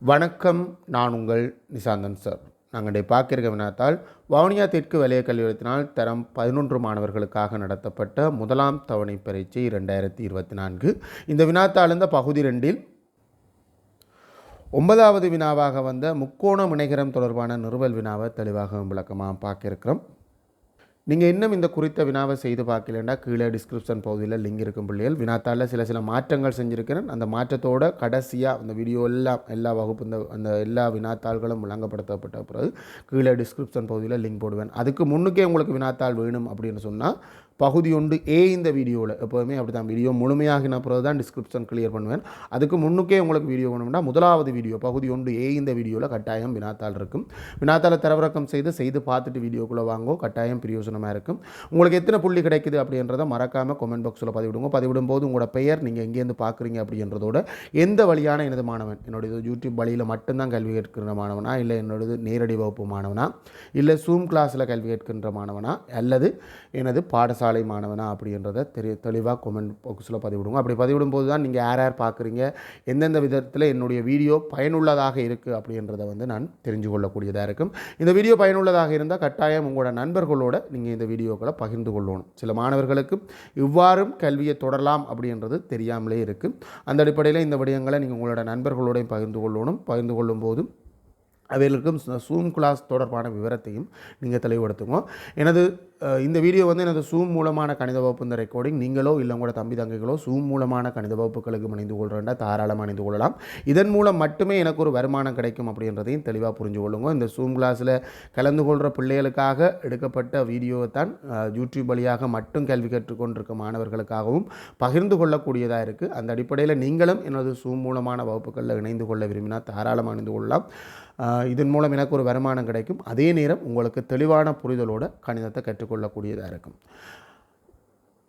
வணக்கம் நான் உங்கள் நிசாந்தன் சார். நாங்கள் இன்றைய வினாத்தால் வவுனியா தெற்கு வலய கல்லூரத்தினால் தரம் பதினொன்று மாணவர்களுக்காக நடத்தப்பட்ட முதலாம் தவணை பரீட்சை ரெண்டாயிரத்தி இருபத்தி நான்கு. இந்த வினாத்தாள் இந்த பகுதி ரெண்டில் ஒன்பதாவது வினாவாக வந்த முக்கோண முனைகரம் தொடர்பான நிறுவல் வினாவை தெளிவாக விளக்கமாக பார்க்க இருக்கிறோம். நீங்கள் இன்னும் இந்த குறித்த வினாவை செய்து பார்க்கலன்னா கீழே டிஸ்கிரிப்ஷன் பகுதியில் லிங்க் இருக்கும் பிள்ளைகள். வினாத்தாளில் சில சில மாற்றங்கள் செஞ்சுருக்கிறேன். அந்த மாற்றத்தோட கடைசியாக அந்த வீடியோ எல்லாம் எல்லா வகுப்பு இந்த அந்த எல்லா வினாத்தாள்களும் விளங்கப்படுத்தப்பட்ட பிறகு கீழே டிஸ்கிரிப்ஷன் பகுதியில் லிங்க் போடுவேன். அதுக்கு முன்னுக்கே உங்களுக்கு வினாத்தாள் வேணும் அப்படின்னு சொன்னால் பகுதி ஒன்று ஏ இந்த வீடியோவில். எப்போதுமே அப்படி தான் வீடியோ முழுமையாகின பிறகு தான் டிஸ்கிரிப்ஷன் கிளியர் பண்ணுவேன். அதுக்கு முன்னுக்கே உங்களுக்கு வீடியோ வேணும்னா முதலாவது வீடியோ பகுதி ஒன்று ஏ இந்த வீடியோவில் கட்டாயம் வினாத்தால் இருக்கும். வினாத்தால் தரவிறக்கம் செய்து செய்து பார்த்துட்டு வீடியோக்குள்ளே வாங்கோ. கட்டாயம் பிரயோஜனமாக இருக்கும். உங்களுக்கு எத்தனை புள்ளி கிடைக்குது அப்படின்றத மறக்காமல் கமெண்ட் பாக்ஸில் பதிவிடுங்க. பதிவிடும் போது உங்களோட பெயர் நீங்கள் எங்கேருந்து பார்க்குறீங்க அப்படின்றதோட எந்த வழியான எனது மாணவன் என்னுடைய யூடியூப் வழியில் மட்டும்தான் கல்வி கேட்கிற மாணவனா இல்லை என்னோடது நேரடி வகுப்பு மாணவனா இல்லை சூம் கிளாஸில் கல்வி கேட்கின்ற மாணவனா அல்லது எனது பாடசாலை மாணவனா அப்படின்றத தெரிய தெளிவாக கொமெண்ட் பாக்ஸில் பதிவிடுங்க. அப்படி பதிவிடும்போது தான் நீங்கள் யார் யார் பார்க்குறீங்க? எந்தெந்த விதத்தில் என்னுடைய வீடியோ பயனுள்ளதாக இருக்குது அப்படின்றத வந்து நான் தெரிஞ்சு கொள்ளக்கூடியதாக இருக்கும். இந்த வீடியோ பயனுள்ளதாக இருந்தால் கட்டாயம் உங்களோட நண்பர்களோட நீங்கள் இந்த வீடியோக்களை பகிர்ந்து கொள்ளணும். சில மாணவர்களுக்கு இவ்வாறும் கல்வியை தொடரலாம் அப்படின்றது தெரியாமலே இருக்குது அந்த அடிப்படையில் இந்த விடயங்களை நீங்கள் உங்களோட நண்பர்களோடையும் பகிர்ந்து கொள்ளணும். பகிர்ந்து கொள்ளும் போதும் அவைகளுக்கும் சூம் கிளாஸ் தொடர்பான விவரத்தையும் நீங்கள் தெளிவுபடுத்துங்க. எனது இந்த வீடியோ வந்து எனது சூம் மூலமான கணித வகுப்பு இந்த ரெக்கார்டிங் நீங்களோ இல்லை உங்களோட தம்பி தங்கைகளோ சூம் மூலமான கணித வகுப்புகளுக்கு இணைந்து கொள்கிறேன்டா தாராளமாக இணைந்து கொள்ளலாம். இதன் மூலம் மட்டுமே எனக்கு ஒரு வருமானம் கிடைக்கும் அப்படின்றதையும் தெளிவாக புரிஞ்சு கொள்ளுங்க. இந்த சூம் கிளாஸில் கலந்து கொள்கிற பிள்ளைகளுக்காக எடுக்கப்பட்ட வீடியோவை தான் யூடியூப் வழியாக மட்டும் கேள்வி கற்றுக்கொண்டிருக்க மாணவர்களுக்காகவும் பகிர்ந்து கொள்ளக்கூடியதாக இருக்குது அந்த அடிப்படையில் நீங்களும் எனது சூம் மூலமான வகுப்புகளில் இணைந்து கொள்ள விரும்பினால் தாராளமாக இணைந்து கொள்ளலாம். இதன் மூலம் எனக்கு ஒரு வருமானம் கிடைக்கும். அதே நேரம் உங்களுக்கு தெளிவான புரிதலோட கணிதத்தை ஏற்றுக்கொள்ளக்கூடியதாக இருக்கும்.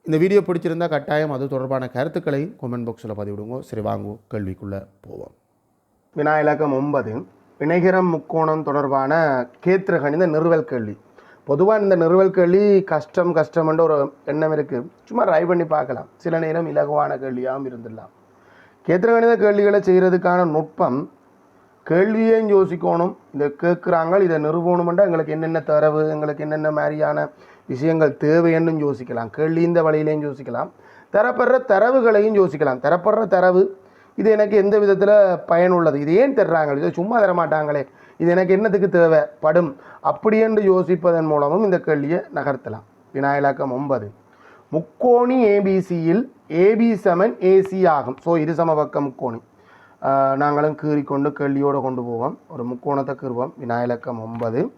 இந்த வீடியோ பிடிச்சிருந்தா கட்டாயம் அது தொடர்பான கருத்துக்களை கமெண்ட் பாக்ஸில் பதிவிடுங்க. சரி வாங்குவோம் கேள்விக்குள்ளே போவோம். வினா இலக்கம் ஒன்பது. இணைகரம் முக்கோணம் தொடர்பான கேத்திர கணித நிறுவல் கேள்வி. பொதுவாக இந்த நிறுவல் கேள்வி கஷ்டம் கஷ்டம்ன்ற ஒரு எண்ணம் இருக்குது சும்மா ட்ரை பண்ணி பார்க்கலாம். சில நேரம் இலகுவான கேள்வியாகவும் இருந்துடலாம். கேத்திர கணித கேள்விகளை செய்கிறதுக்கான நுட்பம் கேள்வியையும் யோசிக்கணும். இதை கேட்குறாங்க இதை நிறுவனமெண்டா எங்களுக்கு என்னென்ன தரவு எங்களுக்கு என்னென்ன மாதிரியான விஷயங்கள் தேவைன்னு யோசிக்கலாம். கேள்வி இந்த வழியிலையும் யோசிக்கலாம். தரப்படுற தரவுகளையும் யோசிக்கலாம். தரப்படுற தரவு இது எனக்கு எந்த விதத்தில் பயனுள்ளது? இது ஏன் தர்றாங்க? இதை சும்மா தர மாட்டாங்களே இது எனக்கு என்னத்துக்கு தேவை? படும். அப்படி என்று யோசிப்பதன் மூலமும் இந்த கேள்வியை நகர்த்தலாம். வினாயிலாக்கம் ஒன்பது. முக்கோணி ஏபிசியில் ஏபி சமன் ஏசி ஆகும். ஸோ இரு சமபக்க முக்கோணி. நாங்களும் கீறிக்கொண்டு கேள்வியோடு கொண்டு போவோம். ஒரு முக்கோணத்தை கீறுவோம். வினாயிலக்கம் ஒன்பது.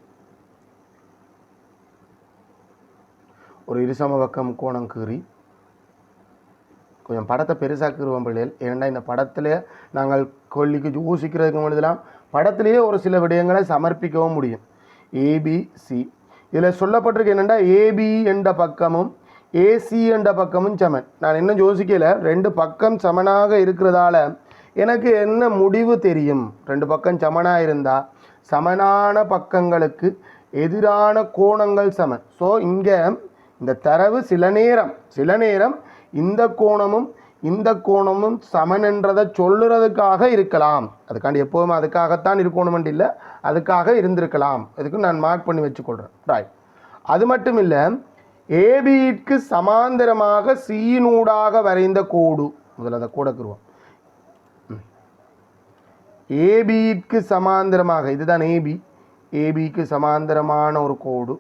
ஒரு இருசம பக்க முக்கோணம் கீறி. கொஞ்சம் படத்தை பெருசாக கீறுவோம் பிள்ளைகள். ஏன்னா இந்த படத்தில் நாங்கள் கொல்லிக்கு யோசிக்கிறதுக்கு முன்னதெல்லாம் படத்திலேயே ஒரு சில விடயங்களை சமர்ப்பிக்கவும் முடியும். ஏபிசி இதில் சொல்லப்பட்டிருக்கு என்னென்னா ஏபி என்ற பக்கமும் ஏசி என்ற பக்கமும் சமன். நான் இன்னும் யோசிக்கல. ரெண்டு பக்கம் சமனாக இருக்கிறதால எனக்கு என்ன முடிவு தெரியும்? ரெண்டு பக்கம் சமனாக இருந்தால் சமனான பக்கங்களுக்கு எதிரான கோணங்கள் சமன் ஸோ இங்கே இந்த தரவு சில நேரம் சில நேரம் இந்த கோணமும் இந்த கோணமும் சமன்ன்றதை சொல்லுறதுக்காக இருக்கலாம். அதுக்காண்டி எப்போதும் அதுக்காகத்தான் இருக்கணுமென்று இல்லை அதுக்காக இருந்திருக்கலாம். அதுக்கு நான் மார்க் பண்ணி வச்சுக்கொள்கிறேன் ரைட் அது மட்டும் இல்லை ஏபிக்கு சமாந்தரமாக சீனூடாக வரைந்த கோடு. முதல்ல அதை கூடக்குருவோம் ஏபிக்கு சமாந்தரமாக இதுதான் ஏபி ஏபிக்கு சமாந்தரமான ஒரு கோடு.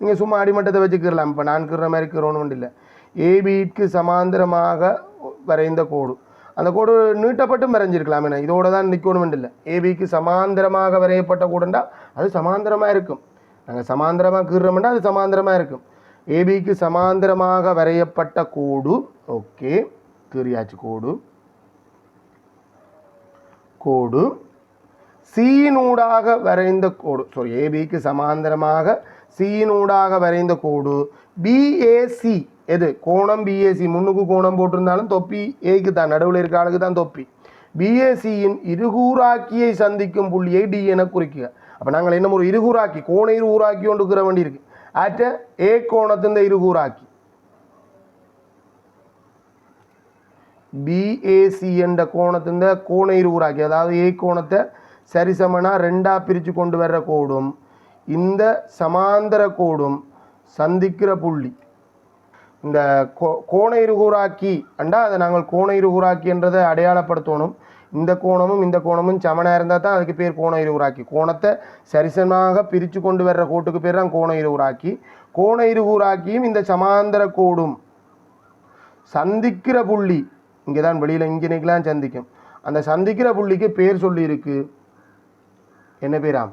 நீங்கள் சும்மா அடிமட்டத்தை வச்சுக்கிறலாம் இப்போ நான் கிற மாதிரி கீறணும் இல்லை ஏபிக்கு சமாந்தரமாக வரைந்த கோடு. அந்த கோடு நீட்டப்பட்டும் வரைஞ்சிருக்கலாம் என்ன இதோட தான் நிற்கணும் இல்லை ஏபிக்கு சமாந்தரமாக வரையப்பட்ட கூடண்டா அது சமாந்தரமாக இருக்கும். நாங்கள் சமாந்தரமாக கீறுறோம்னா அது சமாந்தரமாக இருக்கும். ஏபிக்கு சமாந்தரமாக வரையப்பட்ட கோடு ஓகே கீறியாச்சு கோடு. கோடு சீனூடாக வரைந்த கோடு ஸோ ஏபிக்கு சமாந்தரமாக சீனூடாக வரைந்த கோடு பிஏசி எது கோணம் பிஏசி முன்னுக்கு கோணம் போட்டிருந்தாலும் தொப்பி ஏக்கு தான் நடுவில் இருக்க ஆளுக்கு தான் தொப்பி. பிஏசியின் இருகூராக்கியை சந்திக்கும் புள்ளியை டி என குறிക്കുക அப்போ நாங்கள் என்ன ஒரு இருகூராக்கி கோண இருகூராக்கி ஒன்று இருக்கிற வேண்டி இருக்குது அட் ஏ கோணத்தின் இருகூராக்கி பிஏசி என்ற கோணத்தின் கோணைரூராக்கி அதாவது ஏ கோணத்தை சரிசமனாக ரெண்டாக பிரித்து கொண்டு வர்ற கோடும் இந்த சமாந்தர கோடும் சந்திக்கிற புள்ளி. இந்த கோ கோண கோணைருகுராக்கி அண்டா அதை நாங்கள் கோணைருகுராக்கின்றதை அடையாளப்படுத்தணும். இந்த கோணமும் இந்த கோணமும் சமனாக இருந்தால் தான் அதுக்கு பேர் கோண கோணைருகுராக்கி கோணத்தை சரிசமாக பிரித்து கொண்டு வர்ற கோட்டுக்கு பேர் தான் கோணைருகுராக்கி கோணைருகுராக்கியும் இந்த சமாந்தர கோடும் சந்திக்கிற புள்ளி. இங்கே தான் வெளியில் இங்கே நிற்கலாம் சந்திக்கும். அந்த சந்திக்கிற புள்ளிக்கு பேர் சொல்லியிருக்கு. என்ன பேராம்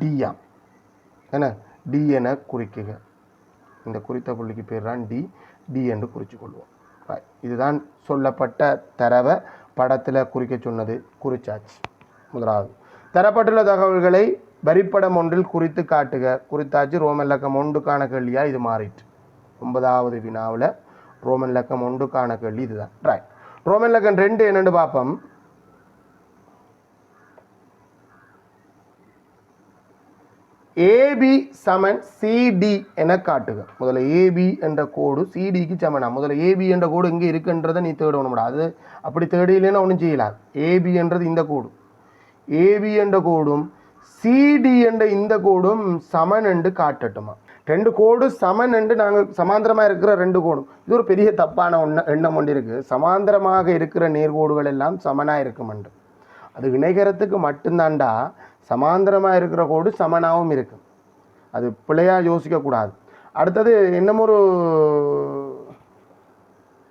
டியாம் என்ன? டி என குறிக்குக. இந்த குறித்த புள்ளிக்கு பேர் தான் டி. டி என்று குறித்து கொள்வோம் இதுதான் சொல்லப்பட்ட தரவை படத்தில் குறிக்க சொன்னது. குறிச்சாச்சு. முதலாவது. தரப்பட்டுள்ள தகவல்களை வரிப்படம் ஒன்றில் குறித்து காட்டுக. குறித்தாச்சு ரோமன் லக்கம் ஒன்றுக்கான கேள்வியாக இது மாறிட்டு ஒன்பதாவது வினாவில் ரோமன் லக்கம் ஒன்றுக்கான கேள்வி இதுதான். ரைட் ரோமன் லக்கம் ரெண்டு என்னென்னு பார்ப்போம். ஏபி சமன் சிடி என காட்டுக. முதல்ல ஏபி என்ற கோடு சிடிக்கு சமனா. முதல்ல ஏபி என்ற கோடு இங்கே இருக்குன்றதை நீ தேடணும் அது அப்படி தேடையிலேன்னா ஒன்றும் செய்யலாம் ஏபி என்றது இந்த கோடு. ஏபி என்ற கோடும் சிடி என்ற இந்த கோடும் சமன் என்று காட்டட்டுமா? ரெண்டு கோடு சமன் என்று நாங்கள் சமாந்தரமாக இருக்கிற ரெண்டு கோடும் இது ஒரு பெரிய தப்பான ஒன்று எண்ணம் ஒன்று இருக்குது சமாந்தரமாக இருக்கிற நேர்கோடுகள் எல்லாம் சமனாக இருக்குமென்று அது இணைகரத்துக்கு மட்டும்தாண்டா சமாந்தரமாக இருக்கிற கோடு சமனாகவும் இருக்கும் அது பிள்ளையாக யோசிக்கக்கூடாது அடுத்தது இன்னும் ஒரு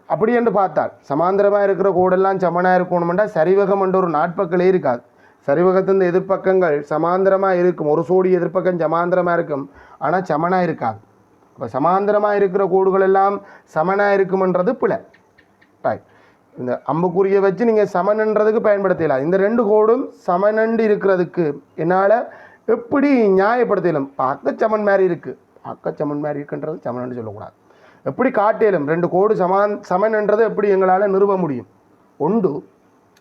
அப்படி என்று பார்த்தால் சமாந்தரமாக இருக்கிற கோடெல்லாம் சமனாக இருக்கணுமெண்டா சரிவகம் என்ற ஒரு நாட்பக்களே இருக்காது. சரிவகத்தின் எதிர்ப்பக்கங்கள் சமாந்தரமாக இருக்கும். ஒரு சோடி எதிர்ப்பக்கம் சமாந்தரமாக இருக்கும். ஆனால் சமனாக இருக்காது. அப்போ சமாந்தரமாக இருக்கிற கோடுகள் எல்லாம் சமனாக இருக்கும்ன்றது பிழை. ரைட் இந்த அம்புக்குறியை வச்சு நீங்கள் சமனன்றதுக்கு பயன்படுத்தலாம் இந்த ரெண்டு கோடும் சமனண்டு இருக்கிறதுக்கு என்னால் எப்படி நியாயப்படுத்தலாம் பார்க்க சமன் மாதிரி இருக்குது பார்க்க சமன் மாதிரி இருக்குன்றது சமனன்னு சொல்லக்கூடாது. எப்படி காட்டியலும் ரெண்டு கோடு சமான் சமன்ன்றதை எப்படி எங்களால் நிறுவ முடியும்? ஒன்று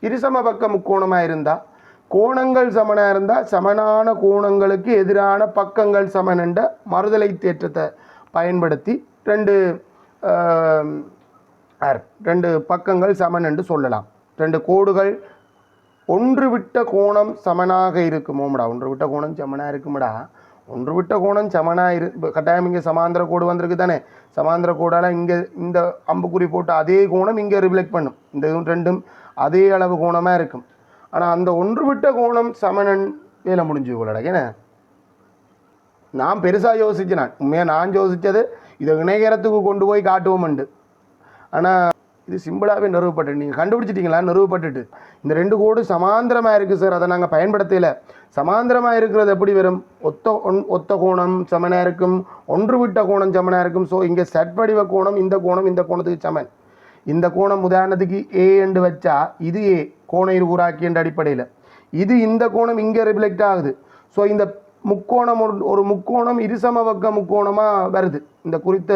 இருசம பக்க முக்கோணமாக இருந்தால் கோணங்கள் சமனாக இருந்தால் சமனான கோணங்களுக்கு எதிரான பக்கங்கள் சமன் என்ற மறுதலை தேற்றத்தை பயன்படுத்தி ரெண்டு ரெண்டு பக்கங்கள் சமன் என்று சொல்லலாம். ரெண்டு கோடுகள் ஒன்று விட்ட கோணம் சமனாக இருக்குமோடா ஒன்று விட்ட கோணம் சமனாக இருக்குமடா. ஒன்று விட்ட கோணம் சமனாக இரு கட்டாயம் இங்கே சமாந்திர கோடு வந்திருக்கு தானே. சமாந்திர கோடால் இங்கே இந்த அம்புக்குறி போட்டு அதே கோணம் இங்கே ரிஃப்ளெக்ட் பண்ணும். இந்த ரெண்டும் அதே அளவு கோணமாக இருக்கும். ஆனால் அந்த ஒன்று விட்ட கோணம் சமனன் வேலை முடிஞ்சு போலடா ஏன்னா நான் பெருசாக யோசிச்சேன் நான் உண்மையாக நான் யோசித்தது இதை இணையகரத்துக்கு கொண்டு போய் காட்டுவோம்ண்டு. ஆனால் இது சிம்பிளாகவே நிறுவப்பட்டு நீங்கள் கண்டுபிடிச்சிட்டிங்களா? நிறுவப்பட்டுட்டு. இந்த ரெண்டு கோடு சமாந்திரமாக இருக்குது சார் அதை நாங்கள் பயன்படுத்தல. சமாந்திரமாக இருக்கிறது எப்படி வரும்? ஒத்த ஒன் ஒத்த கோணம் சமனாக இருக்கும் ஒன்று விட்ட கோணம் சமனாக இருக்கும். ஸோ இங்கே சட்வடிவ கோணம் இந்த கோணம் இந்த கோணத்துக்கு சமன். இந்த கோணம் உதாரணத்துக்கு ஏ என்று வச்சா இது ஏ கோண இருபுறாக்கி என்ற அடிப்படையில். இது இந்த கோணம் இங்கே ரிஃப்ளெக்ட் ஆகுது. ஸோ இந்த முக்கோணம் ஒரு ஒரு முக்கோணம் இருசமபக்க முக்கோணமாக வருது. இந்த குறித்த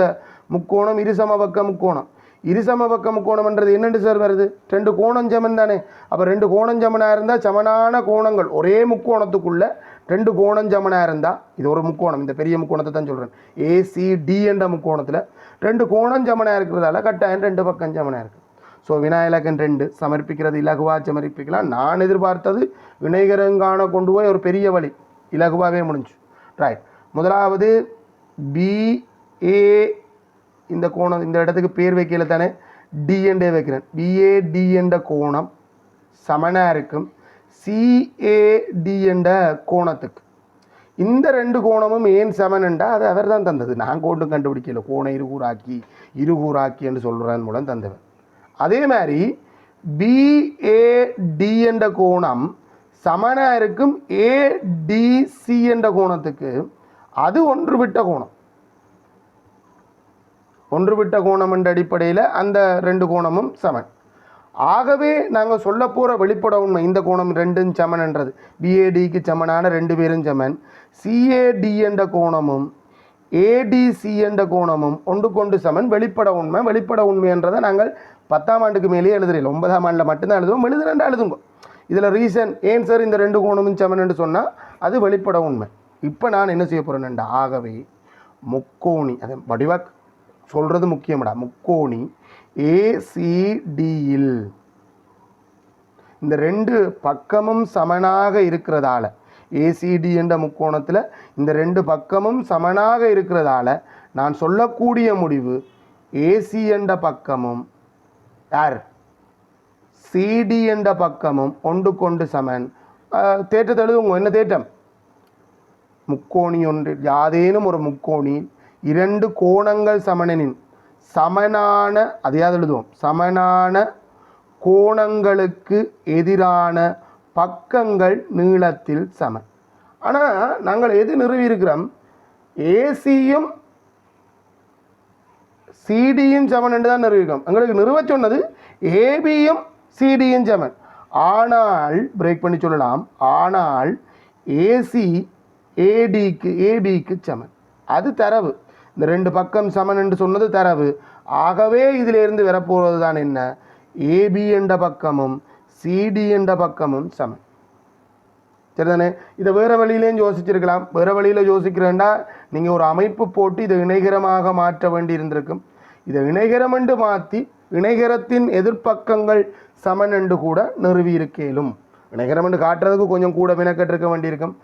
முக்கோணம் இருசமபக்க முக்கோணம். இருசமபக்க முக்கோணம்ன்றது என்னென்று சார் வருது? ரெண்டு கோணம் சமன் தானே. அப்போ ரெண்டு கோணம் சமனாக இருந்தால் சமனான கோணங்கள் ஒரே முக்கோணத்துக்குள்ள ரெண்டு கோணம் சமனாக இருந்தால் இது ஒரு முக்கோணம். இந்த பெரிய முக்கோணத்தை தான் சொல்கிறேன் ஏசிடி என்ற முக்கோணத்தில் ரெண்டு கோணம் ஜமனாக இருக்கிறதால கட்டாயம் ரெண்டு பக்கம் ஜமனாக இருக்குது ஸோ விநாயகன் ரெண்டு சமர்ப்பிக்கிறது இலகுவாக சமர்ப்பிக்கலாம். நான் எதிர்பார்த்தது விநாயகரங்கான கொண்டு போய் ஒரு பெரிய வழி இலகுவாகவே முடிஞ்சு. ரைட் முதலாவது பிஏ இந்த கோணம் இந்த இடத்துக்கு பேர் வைக்கல தானே? டிஎன்டே வைக்கிறேன். பிஏடி என்ற கோணம் சமனாக இருக்கும். சிஏடி என்ற கோணத்துக்கு. இந்த ரெண்டு கோணமும் ஏன் சமனண்டா அது அவர் தான் தந்தது. நான் கோண்டும் கண்டுபிடிக்கல. கோணம் இருகூறாக்கி இருகூறாக்கி என்று சொல்கிறதன் மூலம் தந்தவர். அதே மாதிரி பிஏடி என்ற கோணம் சமனாக இருக்கும். ஏடிசி என்ற கோணத்துக்கு அது ஒன்று விட்ட கோணம். ஒன்று விட்ட கோணம் என்ற அடிப்படையில் அந்த ரெண்டு கோணமும் சமன் ஆகவே நாங்கள் சொல்ல போகிற வெளிப்பட உண்மை இந்த கோணம் ரெண்டும் சமன்ன்றது பிஏடிக்கு சமனான ரெண்டு பேரும் சமன். சிஏடி என்ற கோணமும் ஏடிசி என்ற கோணமும் ஒன்றுக்கொண்டு சமன். வெளிப்பட உண்மை வெளிப்பட உண்மைன்றதை நாங்கள் பத்தாம் ஆண்டுக்கு மேலேயே எழுதுறீங்க ஒன்பதாம் ஆண்டில் மட்டும்தான் எழுதுவோம் எழுதுறேன்டா எழுதுங்க. இதில் ரீசன் ஏன் சார் இந்த ரெண்டு கோணமும் சமன்னு சொன்னால் அது வெளிப்பட உண்மை. இப்போ நான் என்ன செய்ய போகிறேன்டா ஆகவே முக்கோணி அதை வடிவாக சொல்கிறது முக்கியம்டா. முக்கோணி ஏசிடியில் இந்த ரெண்டு பக்கமும் சமனாக இருக்கிறதால ஏசிடி என்ற முக்கோணத்தில் இந்த ரெண்டு பக்கமும் சமனாக இருக்கிறதால நான் சொல்லக்கூடிய முடிவு ஏசி என்ற பக்கமும் யார்? சிடி என்ற பக்கமும் ஒன்று கொண்டு சமன். அஹ், தேற்றத்தை என்ன தேட்டம் முக்கோணி ஒன்று யாதேனும் ஒரு முக்கோணி இரண்டு கோணங்கள் சமனெனின் சமனான அதையாவது எழுதுவோம். சமனான கோணங்களுக்கு எதிரான பக்கங்கள் நீளத்தில் சமன். ஆனால் நாங்கள் எது நிறுவியிருக்கிறோம்? ஏசியும் சிடியும் சமன் என்று தான் நிறுவிக்கிறோம் எங்களுக்கு நிறுவ சொன்னது ஏபியும் சிடியும் சமன். ஆனால் பிரேக் பண்ணி சொல்லலாம். ஆனால் ஏசி ஏடிக்கு ஏபிக்கு சமன். அது தரவு. இந்த ரெண்டு பக்கம் சமன் என்று சொன்னது தரவு. ஆகவே இதிலிருந்து வரப்போவது தான் என்ன ஏபி என்ற பக்கமும் சிடி என்ற பக்கமும் சமன். சரிதானே? இதை வேறு வழியிலையும் யோசிச்சிருக்கலாம். வேறு வழியில் யோசிக்கிறேன்டா நீங்கள் ஒரு அமைப்பு போட்டு இதை இணைகரமாக மாற்ற வேண்டி இருந்திருக்கும் இதை இணைகரம் என்று மாற்றி இணைகரத்தின் எதிர்ப்பக்கங்கள் சமன் என்று கூட நிறுவி இருக்கேலும். இணைகரம் என்று காட்டுறதுக்கு கொஞ்சம் கூட வினக்கட்டிருக்க வேண்டியிருக்கும்.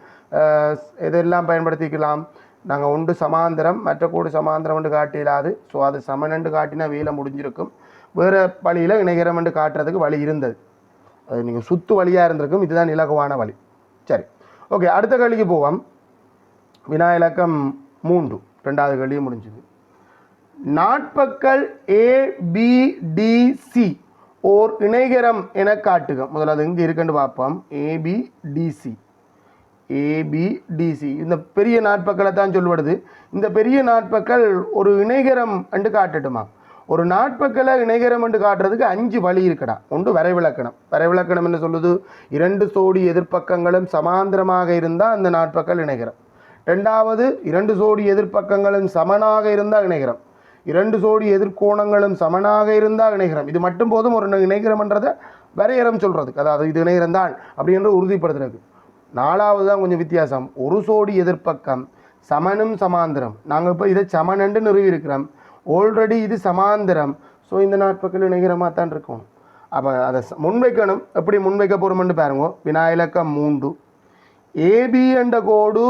இதெல்லாம் பயன்படுத்திக்கலாம்? நாங்கள் ஒன்று சமாந்தரம் மற்ற கூடு சமாந்தரம் என்று காட்டிடாது ஸோ அது சமனண்டு காட்டினா வேலை முடிஞ்சிருக்கும். வேறு வழியில் இணைகரம் என்று காட்டுறதுக்கு வழி இருந்தது. அது நீங்கள் சுத்து வழியாக இருந்திருக்கும். இதுதான் இலகுவான வழி. சரி. ஓகே அடுத்த கேள்விக்கு போவோம். வினா இலக்கம் மூன்று. ரெண்டாவது கேள்வி முடிஞ்சுது. நாட்பக்கள் ஏ பி டி சி ஓர் இணைகரம் என காட்டுக. முதல்ல அது இங்கே இருக்குன்னு பார்ப்போம். ஏபிடிசி ஏபிடிசி இந்த பெரிய நாட்பக்களை தான் சொல்லுவது இந்த பெரிய நாட்பக்கள் ஒரு இணைகரம் என்று காட்டட்டுமா? ஒரு நாட்பக்களை இணைகரம் என்று காட்டுறதுக்கு அஞ்சு வழி இருக்கடா. ஒன்று வரைவிலக்கணம். வரைவிலக்கணம் என்ன சொல்லுது? இரண்டு சோடி எதிர்ப்பக்கங்களும் சமாந்திரமாக இருந்தால் அந்த நாட்பக்கள் இணைகரம். ரெண்டாவது இரண்டு சோடி எதிர்ப்பக்கங்களும் சமனாக இருந்தால் இணைகரம். இரண்டு சோடி எதிர்கோணங்களும் சமனாக இருந்தால் இணைகரம். இது மட்டும் போதும் ஒரு இணைகரம்ன்றதை வரையறம் சொல்கிறதுக்கு அதாவது இது இணைகரம் தான் அப்படின்ற உறுதிப்படுத்துறதுக்கு. நாலாவது தான் கொஞ்சம் வித்தியாசம். ஒரு சோடி எதிர்ப்பக்கம் சமனும் சமாந்திரம். நாங்கள் இப்போ இதை சமனண்டு நிறுவியிருக்கிறோம் ஆல்ரெடி இது சமாந்திரம். ஸோ இந்த நாட்பக்கள் இணைகரமாக தான் இருக்கும். அப்போ அதை முன்வைக்கணும். எப்படி முன்வைக்க போகிறோம்னு பாருங்க. வினாயிலக்கம் மூன்று. ஏபி என்ற கோடு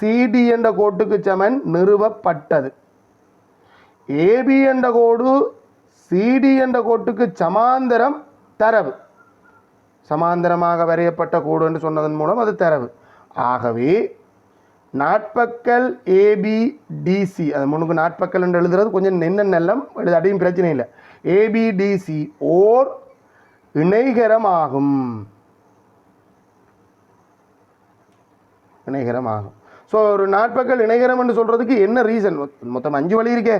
சிடி என்ற கோட்டுக்கு சமன் நிறுவப்பட்டது. ஏபி என்ற கோடு சிடி என்ற கோட்டுக்கு சமாந்தரம் தரவு. சமாந்தரமாக வரையப்பட்ட கோடு என்று சொன்னதன் மூலம் அது தரவு. ஆகவே நாட்பக்கல் ஏபிடிசி அது முன்னுக்கு நாட்பக்கல் என்று எழுதுறது கொஞ்சம் நின்ன நல்லம் எழுது அடியும் பிரச்சனை இல்லை. ஏபிடிசி ஓர் இணைகரமாகும். இணைகரமாகும். ஸோ ஒரு நாட்பக்கல் இணைகரம் என்று சொல்கிறதுக்கு என்ன ரீசன் மொத்தம் அஞ்சு வழி இருக்கே.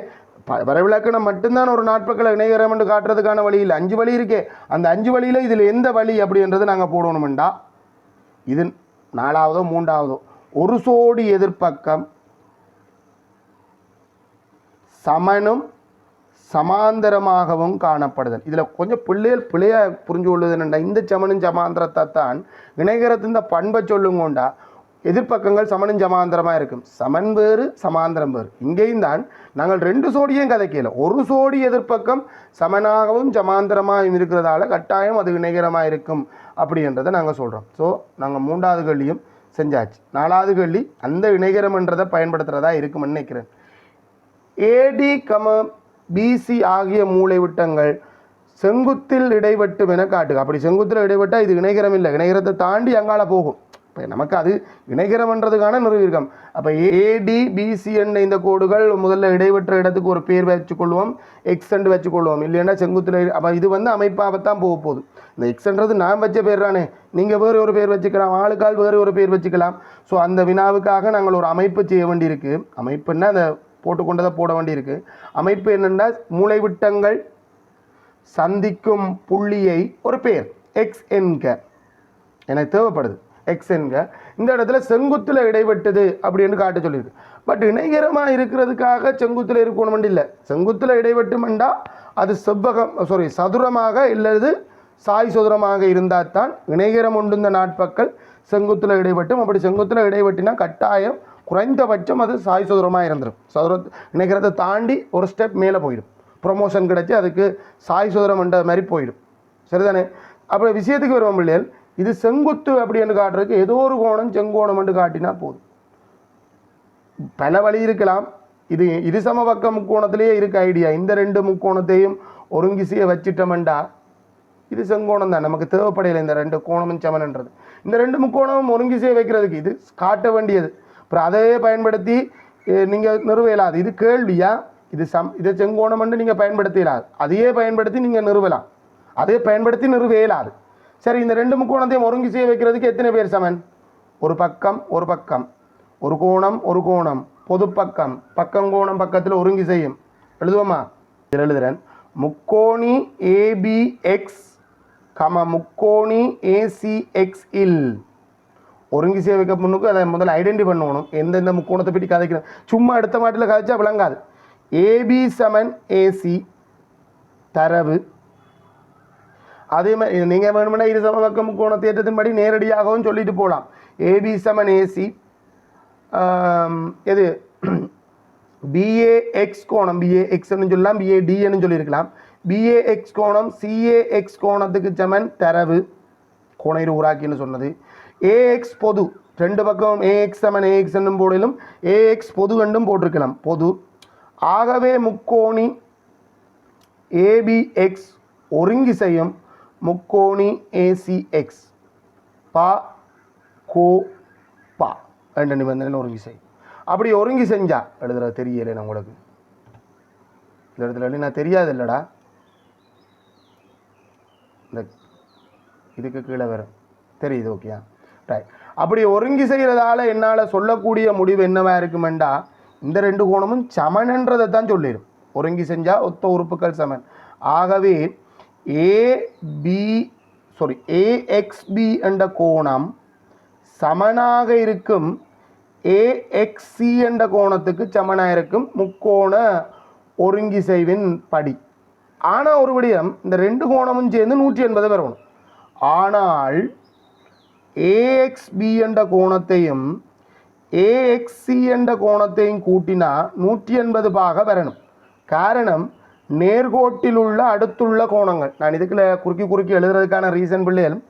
வரவிலக்கணம் மட்டும்தான் ஒரு நாட்பக்களை இணைகரம் என்று காட்டுறதுக்கான வழி இல்லை. அஞ்சு வழி இருக்கே. அந்த அஞ்சு வழியில் இதில் எந்த வழி அப்படின்றது நாங்கள் போடணுமெண்டா? இது நாலாவதோ மூன்றாவதோ. ஒரு சோடி எதிர்ப்பக்கம் சமனும் சமாந்தரமாகவும் காணப்படுதல். இதில் கொஞ்சம் பிள்ளைகள் பிள்ளையாக புரிஞ்சு கொள்ளுது என்னென்னா இந்த சமனும் சமாந்தரத்தை தான் இணைகரத்தின் பண்பை சொல்லுங்கோண்டா. எதிர்ப்பக்கங்கள் சமனும் சமாந்தரமாக இருக்கும். சமன் வேறு சமாந்தரம் வேறு. இங்கேயும் தான் நாங்கள் ரெண்டு சோடியும் கதைக்கல. ஒரு சோடி எதிர்ப்பக்கம் சமனாகவும் சமாந்தரமாகவும் இருக்கிறதால கட்டாயம் அது வினைகரமாக இருக்கும் அப்படின்றத நாங்கள் சொல்கிறோம் ஸோ நாங்கள் மூன்றாவது கல்லியும் செஞ்சாச்சு. நாலாவது கல்லி அந்த இணைகரம்ன்றதை பயன்படுத்துகிறதா இருக்கும்னு நினைக்கிறேன். ஏடி கம பிசி ஆகிய மூலைவிட்டங்கள் செங்குத்தில் இடைவெட்டும் என காட்டுக. அப்படி செங்குத்தில் இடைவெட்டா இது இணைகரம் இல்லை. இணைகரத்தை தாண்டி அங்கால போகும். இப்போ நமக்கு அது இணைகரம்ன்றதுக்கான நிறுவிருக்கம் அப்போ ஏடி என்ற இந்த கோடுகள் முதல்ல இடைவெற்ற இடத்துக்கு ஒரு பேர் வச்சுக்கொள்வோம் எக்ஸ் வச்சுக்கொள்வோம். இல்லைன்னா செங்குத்தில் அப்போ இது வந்து அமைப்பாகத்தான் போக போகுது. இந்த எக்ஸ்ன்றது நான் வச்ச பேர் தானே. நீங்கள் வேறு ஒரு பேர் வச்சுக்கலாம் ஆளுக்கால் வேறு ஒரு பேர் வச்சுக்கலாம். ஸோ அந்த வினாவுக்காக நாங்கள் ஒரு அமைப்பு செய்ய வேண்டியிருக்கு. அமைப்புன்னா அந்த போட்டுக்கொண்டதை போட வேண்டியிருக்கு. அமைப்பு என்னென்னா மூளைவிட்டங்கள் சந்திக்கும் புள்ளியை ஒரு பேர் எக்ஸ் என்க. எனக்கு தேவைப்படுது. எக்ஸ் என்க. இந்த இடத்துல செங்குத்தில் இடைவெட்டுது அப்படின்னு காட்ட சொல்லியிருக்கு பட் இணைகரமாக இருக்கிறதுக்காக செங்குத்தில் இருக்கணும் இல்லை. செங்குத்தில் இடைவெட்டுமெண்டா அது செவ்வகம் சாரி சதுரமாக இல்லது சாய் சதுரமாக இருந்தால் தான் இணைகரம் உண்டுந்த நாட்பக்கள் செங்குத்தில் இடைவெட்டும் அப்படி செங்குத்தில் இடைவெட்டினா கட்டாயம் குறைந்தபட்சம் அது சாய் சதுரமாக இருந்துடும் சதுர இணைகரத்தை தாண்டி ஒரு ஸ்டெப் மேலே போயிடும். ப்ரொமோஷன் கிடைச்சி அதுக்கு சாய் சதுரம் என்ற மாதிரி போயிடும். சரிதானே? அப்புறம் விஷயத்துக்கு வருவோம் பிள்ளைகள். இது செங்குத்து அப்படின்னு காட்டுறதுக்கு ஏதோ ஒரு கோணம் செங்கோணம் காட்டினா போதும். பல வழி இருக்கலாம். இது இருசம பக்க முக்கோணத்திலேயே இருக்க ஐடியா. இந்த ரெண்டு முக்கோணத்தையும் ஒருங்கிசைய வச்சிட்டோம்டா இது செங்கோணம் தான். நமக்கு தேவைப்படையில இந்த ரெண்டு கோணமும் சமன்ன்றது. இந்த ரெண்டு முக்கோணமும் ஒருங்கிசைய வைக்கிறதுக்கு இது காட்ட வேண்டியது. அப்புறம் அதையே பயன்படுத்தி நீங்கள் நிறுவ இயலாது இது கேள்வியா? இது சம் இதை செங்கோணம்னு நீங்கள் பயன்படுத்த இயலாது அதையே பயன்படுத்தி நீங்கள் நிறுவலாம். அதையே பயன்படுத்தி நிறுவ இயலாது சரி இந்த ரெண்டு முக்கோணத்தையும் ஒருங்கி செய்ய வைக்கிறதுக்கு எத்தனை பேர் சமன்? ஒரு பக்கம் ஒரு பக்கம். ஒரு கோணம் ஒரு கோணம். பொது பக்கம். பக்கம் கோணம் பக்கத்தில் ஒருங்கி செய்யும். எழுதுவோமா? இதில் எழுதுகிறேன் முக்கோணி ஏபிஎக்ஸ் கம முக்கோணி ஏசிஎக்ஸ் இல். ஒருங்கி சேவைக்க முன்னுக்கு அதை முதல்ல ஐடென்டி பண்ணணும். எந்தெந்த முக்கோணத்தை பற்றி கதைக்கிறேன் சும்மா எடுத்த மாட்டில் கதைச்சா விளங்காது. ஏபி சமன் ஏசி தரவு. அதே மாதிரி நீங்கள் வேணுமென்னா இரு சமபக்க முக்கோண தேற்றத்தின்படி நேரடியாகவும் சொல்லிட்டு போகலாம் ஏபி சமன் ஏசி எது? பிஏ எக்ஸ் கோணம். பிஏ எக்ஸ்னு சொல்லலாம். பிஏ டின்னு சொல்லியிருக்கலாம். பிஏ எக்ஸ் கோணம் சிஏ எக்ஸ் கோணத்துக்கு சமன் தரவு. கோணையில் ஊராக்கின்னு சொன்னது. ஏஎக்ஸ் பொது. ரெண்டு பக்கம் ஏஎக்ஸ் சமன் ஏஎக்ஸ் என்னும் போதிலும் ஏஎக்ஸ் பொது என்றும் போட்டிருக்கலாம். பொது. ஆகவே முக்கோணி ஏபிஎக்ஸ் ஒருங்கி செய்யும் முக்கோணி ஏசிஎக்ஸ் பா கோ பா. ரெண்டு நிபந்தனை ஒருங்கி செய்யும் அப்படி ஒருங்கி செஞ்சா எழுதுறது தெரியலை நான் உங்களுக்கு. இந்த இடத்துல நான் தெரியாது இல்லைடா. இந்த இதுக்கு கீழே வரும் தெரியுது ஓகேயா ரைட் அப்படி ஒருங்கி செய்கிறதால என்னால் சொல்லக்கூடிய முடிவு என்னவா இருக்குமெண்டா இந்த ரெண்டு கோணமும் சமன்ன்றதை தான் சொல்லிடும் ஒருங்கி செஞ்சால் ஒத்த உறுப்புகள் சமன். ஆகவே ஏபி சாரி ஏஎக்ஸ்பி என்ற கோணம் சமனாக இருக்கும். ஏஎக்ஸி என்ற கோணத்துக்கு சமனாக இருக்கும். முக்கோண ஒருங்கிசைவின் படி. ஆனால் ஒரு விடயம் இந்த ரெண்டு கோணமும் சேர்ந்து நூற்றி எண்பது வரணும் ஆனால் ஏஎக்ஸ்பி என்ற கோணத்தையும் ஏஎக்ஸி என்ற கோணத்தையும் கூட்டினா நூற்றி எண்பது பாக வரணும் காரணம் நேர்கோட்டில் உள்ள அடுத்துள்ள கோணங்கள். நான் இதுக்குள்ள குறுக்கி குறுக்கி எழுதுறதுக்கான ரீசன் பிள்ளைகளும்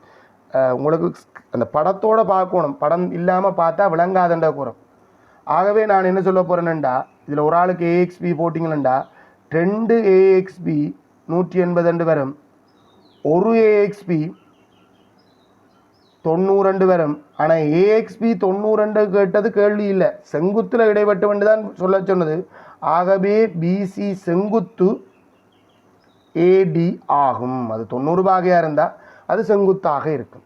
உங்களுக்கு அந்த படத்தோட பார்க்கணும். படம் இல்லாமல் பார்த்தா விளங்காதண்டா கூறம். ஆகவே நான் என்ன சொல்ல போகிறேன்டா இதில் ஒரு ஆளுக்கு ஏஎக்ஸ்பி போட்டிங்களா ரெண்டு ஏஎக்ஸ்பி நூற்றி எண்பது வரும். ஒரு ஏஎக்ஸ்பி தொண்ணூறு வரும். ஆனால் ஏஎக்ஸ்பி தொண்ணூறு கேட்டது கேள்வி இல்லை. செங்குத்தில் இடைப்பட்டு தான் சொல்ல சொன்னது. ஆகவே பிசி செங்குத்து ஏடி ஆகும். அது தொண்ணூறு பாகையாக இருந்தால் அது செங்குத்தாக இருக்கும்.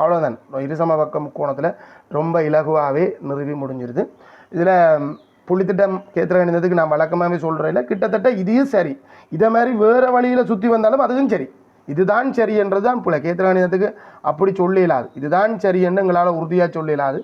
அவ்வளோதான் இருசம பக்கம் கோணத்தில் ரொம்ப இலகுவாகவே நிறுவி முடிஞ்சிருது. இதில் புள்ளித்திட்டம் கேத்திர கணிதத்துக்கு நான் வழக்கமாகவே சொல்கிறேன் கிட்டத்தட்ட இதையும் சரி. இதை மாதிரி வேறு வழியில் சுற்றி வந்தாலும் அதுவும் சரி. இதுதான் சரி என்றது தான் புல. கேத்திர கணிதத்துக்கு அப்படி சொல்லிடலாது. இதுதான் சரி என்று எங்களால் உறுதியாக சொல்லிடலாது.